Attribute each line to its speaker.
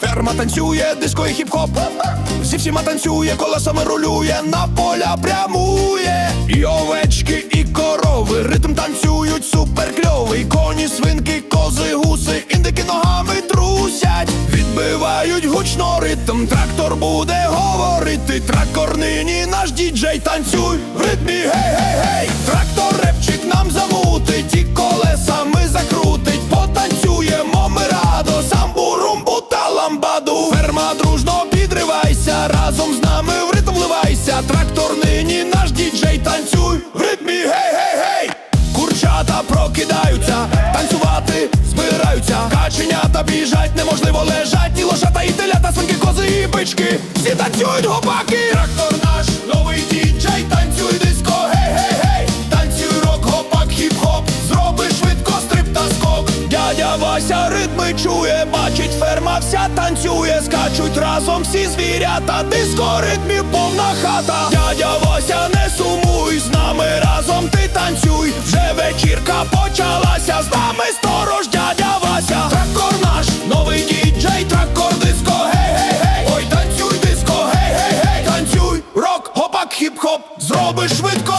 Speaker 1: Ферма танцює, диско і хіп-хоп. Зі всіма танцює, колесами рулює, на поля прямує. І овечки, і корови, ритм танцюють супер кльовий. Коні, свинки, кози, гуси, індики ногами трусять, відбивають гучно ритм. Трактор буде говорити. Трактор нині наш діджей танцюй в ритмі гей-гей-гей. Трактор підривайся, разом з нами в ритм вливайся. Трактор нині наш діджей танцюй в ритмі гей-гей-гей. Курчата прокидаються, танцювати збираються. Каченята біжать, неможливо лежать. І лошата, і телята, свинки, кози і бички. Всі танцюють гопаки. Трактор наш новий діджей, танцюй диско, гей-гей-гей. Танцюй рок, гопак, хіп-хоп. Зроби швидко стрип та скок. Дядя Вася ритми чує, бачить, ферма вся танцює. Скачуть разом всі звірята, диско ритмів повна хата. Дядя Вася, не сумуй, з нами разом ти танцюй. Вже вечірка почалася, з нами сторож, дядя Вася. Трактор наш, новий діджей, трактор диско, гей-гей-гей. Ой, танцюй, диско, гей-гей-гей. Танцюй, рок, гопак, хіп-хоп. Зроби швидко